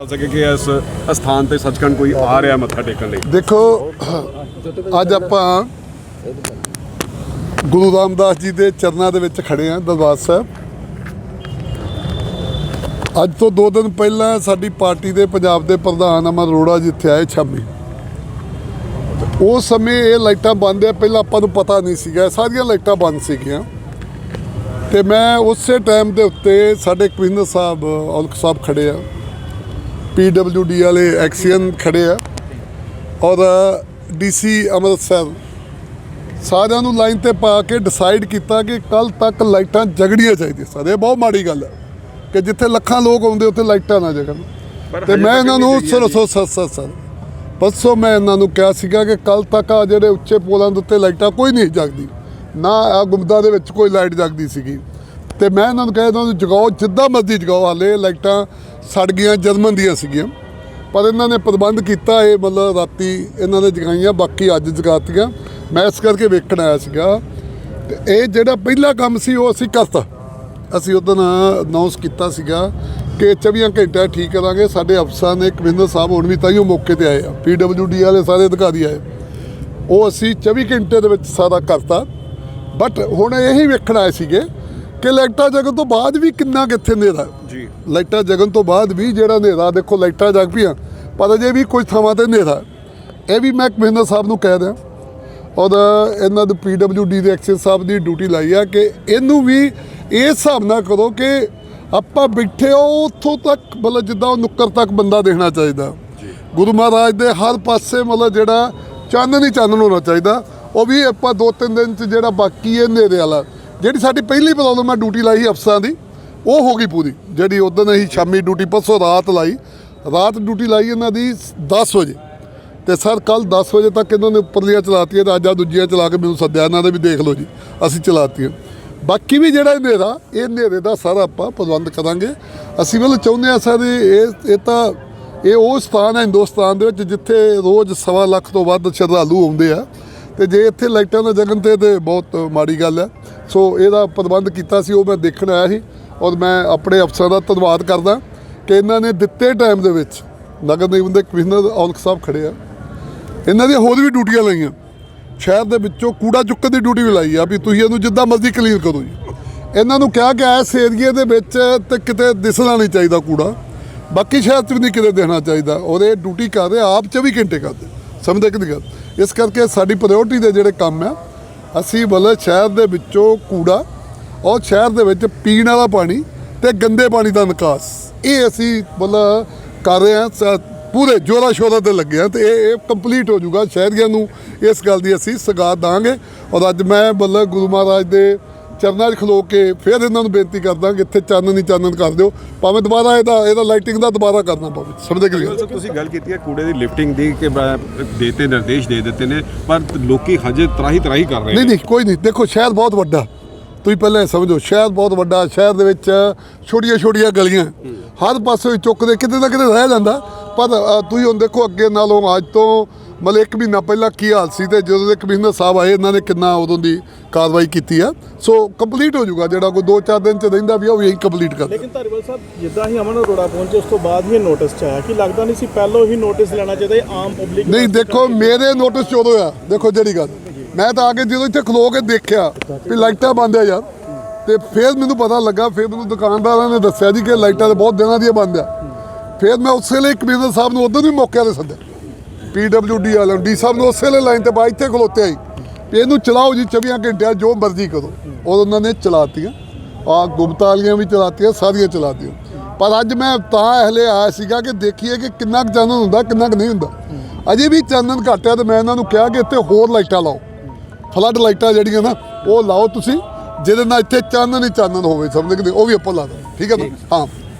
ਸਕੇ ਕਿ ਇਸ ਸਥਾਨ ਤੇ ਸੱਚਖੰਡ ਕੋਈ ਆ ਰਿਹਾ ਮੱਥਾ ਟੇਕਣ ਲਈ? ਦੇਖੋ, ਅੱਜ ਆਪਾਂ ਗੁਰੂ ਰਾਮਦਾਸ ਜੀ ਦੇ ਚਰਨਾਂ ਦੇ ਵਿੱਚ ਖੜੇ ਆ ਦਰਬਾਰ ਸਾਹਿਬ। ਅੱਜ ਤੋਂ 2 ਦਿਨ ਪਹਿਲਾਂ ਸਾਡੀ ਪਾਰਟੀ ਦੇ ਪੰਜਾਬ ਦੇ ਪ੍ਰਧਾਨ ਅਮਰ ਅਰੋੜਾ ਜੀ ਇੱਥੇ ਆਏ ਸ਼ਾਮੀ। ਉਸ ਸਮੇਂ ਇਹ ਲਾਈਟਾਂ ਬੰਦ ਆ, ਪਹਿਲਾਂ ਆਪਾਂ ਨੂੰ ਪਤਾ ਨਹੀਂ ਸੀਗਾ, ਸਾਰੀਆਂ ਲਾਈਟਾਂ ਬੰਦ ਸੀਗੀਆਂ। ਤੇ ਮੈਂ ਉਸੇ ਟਾਈਮ ਦੇ ਉੱਤੇ ਸਾਡੇ ਕਵਿੰਦਰ ਸਾਹਿਬ, ਔਲਖ ਸਾਹਿਬ ਖੜੇ ਆ। ਪੀਡਬਲਯੂਡੀ ਵਾਲੇ ਐਕਸੀਅਨ ਖੜੇ ਆ ਔਰ ਡੀਸੀ ਅੰਮ੍ਰਿਤਸਰ। ਸਾਰਿਆਂ ਨੂੰ ਲਾਈਨ ਤੇ ਪਾ ਕੇ ਡਿਸਾਈਡ ਕੀਤਾ ਕਿ ਕੱਲ ਤੱਕ ਲਾਈਟਾਂ ਜਗੜੀਆਂ ਚਾਹੀਦੀਆਂ ਸਰ। ਇਹ ਬਹੁਤ ਮਾੜੀ ਗੱਲ ਹੈ ਕਿ ਜਿੱਥੇ ਲੱਖਾਂ ਲੋਕ ਆਉਂਦੇ ਉੱਥੇ ਲਾਈਟਾਂ ਨਾ ਜਗਣ ਤੇ ਮੈਂ ਇਹਨਾਂ ਨੂੰ ਸਰ ਸਰ ਸਰ ਸਰ ਪਰਸੋਂ ਮੈਂ ਇਹਨਾਂ ਨੂੰ ਕਿਹਾ ਸੀਗਾ ਕਿ ਕੱਲ ਤੱਕ ਆ ਜਿਹੜੇ ਉੱਚੇ ਪੋਲਾਂ ਦੇ ਉੱਤੇ ਲਾਈਟਾਂ ਕੋਈ ਨਹੀਂ ਜਗਦੀ। ਨਾ ਆ ਗੁੰਮਦਾ ਦੇ ਵਿੱਚ ਕੋਈ ਲਾਈਟ ਜਗਦੀ ਸੀਗੀ। ਤੇ ਮੈਂ ਇਹਨਾਂ ਨੂੰ ਕਹਿ ਇਹਨਾਂ ਜਗਾਓ, ਜਿੱਦਾਂ ਮਰਜ਼ੀ ਜਗਾਓ, ਹਾਲੇ ਲਾਈਟਾਂ ਸੜ ਗਈਆਂ ਜਰਮਨ ਦੀਆਂ ਸੀਗੀਆਂ। ਪਰ ਇਹਨਾਂ ਨੇ ਪ੍ਰਬੰਧ ਕੀਤਾ ਇਹ, ਮਤਲਬ ਰਾਤੀ ਇਹਨਾਂ ਨੇ ਜਗਾਈਆਂ, ਬਾਕੀ ਅੱਜ ਜਗਾਤੀਆਂ। ਮੈਂ ਇਸ ਕਰਕੇ ਵੇਖਣ ਆਇਆ ਸੀਗਾ। ਤੇ ਇਹ ਜਿਹੜਾ ਪਹਿਲਾ ਕੰਮ ਸੀ, ਉਹ ਅਸੀਂ ਕਰਤਾ। ਅਸੀਂ ਉਦੋਂ ਅਨਾਉਂਸ ਕੀਤਾ ਸੀਗਾ ਕਿ 24 ਘੰਟੇ ਠੀਕ ਕਰਾਂਗੇ। ਸਾਡੇ ਅਫਸਰਾਂ ਨੇ ਕਵਿੰਦਰ ਸਾਹਿਬ ਹੁਣ ਵੀ ਤਾਈਓ ਮੌਕੇ ਤੇ ਆਏ ਆ। ਪੀਡਬਲਯੂਡੀ ਵਾਲੇ ਸਾਰੇ ਅਧਿਕਾਰੀ ਆਏ। ਉਹ ਅਸੀਂ 24 ਘੰਟੇ ਦੇ ਵਿੱਚ ਸਾਰਾ ਕਰਤਾ। ਬਟ ਹੁਣ ਇਹੀ ਵੇਖਣ ਆਏ ਸੀਗੇ ਕਿ ਲਾਈਟਾਂ ਜਗਣ ਤੋਂ ਬਾਅਦ ਵੀ ਕਿੰਨਾ ਕਿੱਥੇ ਹਨੇਰਾ ਜੀ। ਲਾਈਟਾਂ ਜਗਣ ਤੋਂ ਬਾਅਦ ਵੀ ਜਿਹੜਾ ਹਨੇਰਾ ਦੇਖੋ ਲਾਈਟਾਂ ਜਗ ਪਈਆਂ ਪਰ ਅਜੇ ਵੀ ਕੁਝ ਥਾਵਾਂ ਤੇ ਹਨੇਰਾ ਇਹ ਵੀ ਮੈਂ ਕਮਿਸ਼ਨਰ ਸਾਹਿਬ ਨੂੰ ਕਹਿ ਦਿਆਂ ਔਰ ਇਹਨਾਂ ਨੂੰ ਪੀਡਬਲਯੂਡੀ ਦੇ ਐਕਸ਼ਨ ਸਾਹਿਬ ਦੀ ਡਿਊਟੀ ਲਾਈ ਆ ਕਿ ਇਹਨੂੰ ਵੀ ਇਸ ਹਿਸਾਬ ਨਾਲ ਕਰੋ ਕਿ ਆਪਾਂ ਬੈਠੇ ਹੋ ਉੱਥੋਂ ਤੱਕ ਮਤਲਬ ਜਿੱਦਾਂ ਉਹ ਨੁੱਕਰ ਤੱਕ ਬੰਦਾ ਦੇਖਣਾ ਚਾਹੀਦਾ। ਗੁਰੂ ਮਹਾਰਾਜ ਦੇ ਹਰ ਪਾਸੇ ਮਤਲਬ ਜਿਹੜਾ ਚਾਨਣ ਹੀ ਚਾਨਣ ਹੋਣਾ ਚਾਹੀਦਾ। ਉਹ ਵੀ ਆਪਾਂ ਦੋ ਤਿੰਨ ਦਿਨ ਚ ਜਿਹੜਾ ਬਾਕੀ ਹੈ ਹਨੇਰੇ ਵਾਲਾ ਜਿਹੜੀ ਸਾਡੀ ਪਹਿਲੀ ਪ੍ਰੋਬਲਮ ਹੈ ਡਿਊਟੀ ਲਾਈ ਅਫਸਰਾਂ ਦੀ, ਉਹ ਹੋ ਗਈ ਪੂਰੀ। ਜਿਹੜੀ ਉਦੋਂ ਅਸੀਂ ਸ਼ਾਮੀ ਡਿਊਟੀ ਪਰਸੋਂ ਰਾਤ ਲਾਈ। ਰਾਤ ਡਿਊਟੀ ਲਾਈ ਇਹਨਾਂ ਦੀ 10 ਵਜੇ। ਤੇ ਸਰ ਕੱਲ 10 ਵਜੇ ਤੱਕ ਇਹਨਾਂ ਨੇ ਉੱਪਰਲੀਆਂ ਚਲਾਤੀਆਂ ਤੇ ਅੱਜ ਆ ਦੂਜੀਆਂ ਚਲਾ ਕੇ ਮੈਨੂੰ ਸੱਦਿਆ। ਇਹਨਾਂ ਦੇ ਵੀ ਦੇਖ ਲਓ ਜੀ, ਅਸੀਂ ਚਲਾਤੀਆਂ। ਬਾਕੀ ਵੀ ਜਿਹੜਾ ਹਨੇਰਾ, ਇਹ ਹਨੇਰੇ ਦਾ ਸਾਰਾ ਆਪਾਂ ਪ੍ਰਬੰਧ ਕਰਾਂਗੇ। ਅਸੀਂ ਵੱਲ ਚਾਹੁੰਦੇ ਆ ਸਰ ਇਹ ਇਹ ਤਾਂ ਇਹ ਉਹ ਸਥਾਨ ਹੈ ਹਿੰਦੁਸਤਾਨ ਦੇ ਵਿੱਚ ਜਿੱਥੇ ਰੋਜ਼ ਸਵਾ ਲੱਖ ਤੋਂ ਵੱਧ ਸ਼ਰਧਾਲੂ ਆਉਂਦੇ ਆ। ਤੇ ਜੇ ਇੱਥੇ ਲਾਈਟਾਂ ਨਾ ਜਗਣ ਤੇ ਤੇ ਬਹੁਤ ਮਾੜੀ ਗੱਲ ਹੈ। ਸੋ ਇਹਦਾ ਪ੍ਰਬੰਧ ਕੀਤਾ ਸੀ, ਉਹ ਮੈਂ ਦੇਖਣ ਆਇਆ ਸੀ ਔਰ ਮੈਂ ਆਪਣੇ ਅਫਸਰਾਂ ਦਾ ਧੰਨਵਾਦ ਕਰਦਾ ਕਿ ਇਹਨਾਂ ਨੇ ਦਿੱਤੇ ਟਾਈਮ ਦੇ ਵਿੱਚ ਨਗਰ ਨਿਗਮ ਦੇ ਕਮਿਸ਼ਨਰ ਔਲਖ ਸਾਹਿਬ ਖੜੇ ਆ। ਇਹਨਾਂ ਦੀਆਂ ਹੋਰ ਵੀ ਡਿਊਟੀਆਂ ਲਾਈਆਂ। ਸ਼ਹਿਰ ਦੇ ਵਿੱਚੋਂ ਕੂੜਾ ਚੁੱਕਣ ਦੀ ਡਿਊਟੀ ਵੀ ਲਾਈ ਆ ਵੀ ਤੁਸੀਂ ਇਹਨੂੰ ਜਿੱਦਾਂ ਮਰਜ਼ੀ ਕਲੀਨ ਕਰੋ ਜੀ। ਇਹਨਾਂ ਨੂੰ ਕਿਹਾ ਕਿ ਇਸ ਏਰੀਏ ਦੇ ਵਿੱਚ ਤੇ ਕਿਤੇ ਦਿਸਣਾ ਨਹੀਂ ਚਾਹੀਦਾ ਕੂੜਾ। ਬਾਕੀ ਸ਼ਹਿਰ 'ਚ ਵੀ ਨਹੀਂ ਕਿਤੇ ਦੇਣਾ ਚਾਹੀਦਾ। ਔਰ ਇਹ ਡਿਊਟੀ ਕਰ ਰਹੇ ਆਪ 24 ਘੰਟੇ ਕਰਦੇ। ਸਮਝਦੇ ਕਿ ਨਹੀਂ ਕਰਦੇ? ਇਸ ਕਰਕੇ ਸਾਡੀ ਪ੍ਰਾਇੋਰਟੀ ਦੇ ਜਿਹੜੇ ਕੰਮ ਆ, ਅਸੀਂ ਮਤਲਬ ਸ਼ਹਿਰ ਦੇ ਵਿੱਚੋਂ ਕੂੜਾ ਔਰ ਸ਼ਹਿਰ ਦੇ ਵਿੱਚ ਪੀਣ ਵਾਲਾ ਪਾਣੀ ਤੇ ਗੰਦੇ ਪਾਣੀ ਦਾ ਨਿਕਾਸ। ਇਹ ਅਸੀਂ ਮਤਲਬ ਕਰ ਰਹੇ ਹਾਂ ਪੂਰੇ ਜੋਰਾ ਸ਼ੋਰਾ ਤੇ ਲੱਗੇ ਆ ਤੇ ਇਹ ਇਹ ਕੰਪਲੀਟ ਹੋ ਜਾਊਗਾ। ਸ਼ਹਿਰੀਆਂ ਨੂੰ ਇਸ ਗੱਲ ਦੀ ਅਸੀਂ ਸਗਾਤ ਦਾਂਗੇ। ਔਰ ਅੱਜ ਮੈਂ ਮਤਲਬ ਗੁਰੂ ਮਹਾਰਾਜ ਦੇ ਚਰਨਾਂ 'ਚ ਖਲੋ ਕੇ ਫਿਰ ਇਹਨਾਂ ਨੂੰ ਬੇਨਤੀ ਕਰਦਾ ਕਿ ਇੱਥੇ ਚਾਨਣ ਹੀ ਚਾਨਣ ਕਰ ਦਿਓ। ਭਾਵੇਂ ਦੁਬਾਰਾ ਇਹਦਾ ਇਹਦਾ ਲਾਈਟਿੰਗ ਦਾ ਦੁਬਾਰਾ ਕਰਨਾ ਪਵੇ। ਸਮਝਦੇ ਕਿ ਨਹੀਂ? ਸਰ ਤੁਸੀਂ ਗੱਲ ਕੀਤੀ ਹੈ ਕੂੜੇ ਦੀ ਲਿਫਟਿੰਗ ਦੀ ਕਿ ਦੇਤੇ ਨਿਰਦੇਸ਼ ਦੇ ਦਿੱਤੇ ਨੇ ਪਰ ਲੋਕੀ ਹਜੇ ਤਰਾਹੀ ਤਰਾਹੀ ਕਰ ਰਹੇ ਨਹੀਂ ਨੇ। ਨਹੀਂ ਕੋਈ ਨਹੀਂ। ਦੇਖੋ ਸ਼ਹਿਰ ਬਹੁਤ ਵੱਡਾ। ਤੁਸੀਂ ਪਹਿਲਾਂ ਇਹ ਸਮਝੋ ਸ਼ਹਿਰ ਬਹੁਤ ਵੱਡਾ। ਸ਼ਹਿਰ ਦੇ ਵਿੱਚ ਛੋਟੀਆਂ ਛੋਟੀਆਂ ਗਲੀਆਂ। ਹਰ ਪਾਸੇ ਚੁੱਕਦੇ ਕਿਤੇ ਨਾ ਕਿਤੇ ਰਹਿ ਜਾਂਦਾ। ਪਰ ਤੁਸੀਂ ਹੁਣ ਦੇਖੋ ਅੱਗੇ ਨਾਲੋਂ ਅੱਜ ਤੋਂ ਮਤਲਬ ਇੱਕ ਮਹੀਨਾ ਪਹਿਲਾਂ ਕੀ ਹਾਲ ਸੀ ਤੇ ਜਦੋਂ ਦੇ ਕਮਿਸ਼ਨਰ ਸਾਹਿਬ ਆਏ ਇਹਨਾਂ ਨੇ ਕਿੰਨਾ ਉਦੋਂ ਦੀ ਕਾਰਵਾਈ ਕੀਤੀ ਆ। ਸੋ ਕੰਪਲੀਟ ਹੋ ਜਾਊਗਾ ਜਿਹੜਾ ਕੋਈ 2-4 ਦਿਨ ਚ ਰਹਿੰਦਾ ਵੀ ਉਹ ਵੀ ਇਹੀ ਕੰਪਲੀਟ ਕਰ ਲੇਕਿਨ ਧਾਰੀਵਾਲ ਸਾਹਿਬ ਜਿੱਦਾਂ ਹੀ ਅਮਨ ਅਰੋੜਾ ਪਹੁੰਚੇ ਉਸ ਤੋਂ ਬਾਅਦ ਹੀ ਨੋਟਿਸ ਚ ਆਇਆ ਕਿ ਲੱਗਦਾ ਨਹੀਂ ਸੀ ਪਹਿਲਾਂ ਹੀ ਨੋਟਿਸ ਲੈਣਾ ਚਾਹੀਦਾ ਇਹ ਆਮ ਪਬਲਿਕ ਨਹੀਂ ਦੇਖੋ ਮੇਰੇ ਨੋਟਿਸ ਚ ਉਦੋਂ ਆ ਦੇਖੋ ਜਿਹੜੀ ਗੱਲ। ਮੈਂ ਤਾਂ ਆ ਕੇ ਜਦੋਂ ਇੱਥੇ ਖਲੋ ਕੇ ਦੇਖਿਆ ਵੀ ਲਾਈਟਾਂ ਬੰਦ ਆ ਯਾਰ। ਤੇ ਫਿਰ ਮੈਨੂੰ ਪਤਾ ਲੱਗਾ ਫਿਰ ਮੈਨੂੰ ਦੁਕਾਨਦਾਰਾਂ ਨੇ ਦੱਸਿਆ ਜੀ ਕਿ ਲਾਈਟਾਂ ਤੇ ਬਹੁਤ ਦਿਨਾਂ ਦੀਆਂ ਬੰਦ ਆ। ਫਿਰ ਮੈਂ ਉਸੇ ਲਈ ਕਮਿਸ਼ਨਰ ਸਾਹਿਬ ਨੂੰ ਉਦੋਂ ਵੀ ਮੌਕੇ ਤੇ ਸੱਦਿਆ। ਪੀਡਬਲਯੂਡੀ ਵਾਲਿਆਂ ਡੀ ਸਾਹਿਬ ਨੂੰ ਉਸੇ ਲਈ ਲਾਈਨ ਤੇ ਬਾ ਇੱਥੇ ਖਲੋਤੇ ਆਈ ਇਹਨੂੰ ਚਲਾਓ ਜੀ 24 ਘੰਟਿਆਂ ਜੋ ਮਰਜ਼ੀ ਕਰੋ। ਉਹ ਉਹਨਾਂ ਨੇ ਚਲਾਤੀਆਂ। ਆ ਗੁਪਤਾ ਵਾਲੀਆਂ ਵੀ ਚਲਾਤੀਆਂ ਸਾਰੀਆਂ ਚਲਾਤੀਆਂ। ਪਰ ਅੱਜ ਮੈਂ ਤਾਂ ਹਲੇ ਆਇਆ ਸੀਗਾ ਕਿ ਦੇਖੀਏ ਕਿ ਕਿੰਨਾ ਕੁ ਚਾਨਣ ਹੁੰਦਾ ਕਿੰਨਾ ਕੁ ਨਹੀਂ ਹੁੰਦਾ। ਅਜੇ ਵੀ ਚਾਨਣ ਘੱਟ ਹੈ ਤੇ ਮੈਂ ਇਹਨਾਂ ਨੂੰ ਕਿਹਾ ਕਿ ਇੱਥੇ ਹੋਰ ਲਾਈਟਾਂ ਲਾਓ। ਫਲੱਡ ਲਾਈਟਾਂ ਜਿਹੜੀਆਂ ਨਾ ਉਹ ਲਾਓ ਤੁਸੀਂ ਜਿਹਦੇ ਨਾਲ ਇੱਥੇ ਚਾਨਣ ਹੀ ਚਾਨਣ ਹੋਵੇ ਸਮਝਦੇ ਕਿ? ਉਹ ਵੀ ਆਪਾਂ ਲਾ ਦਾਂਗੇ ਠੀਕ ਹੈ ਨਾ? ਹਾਂ।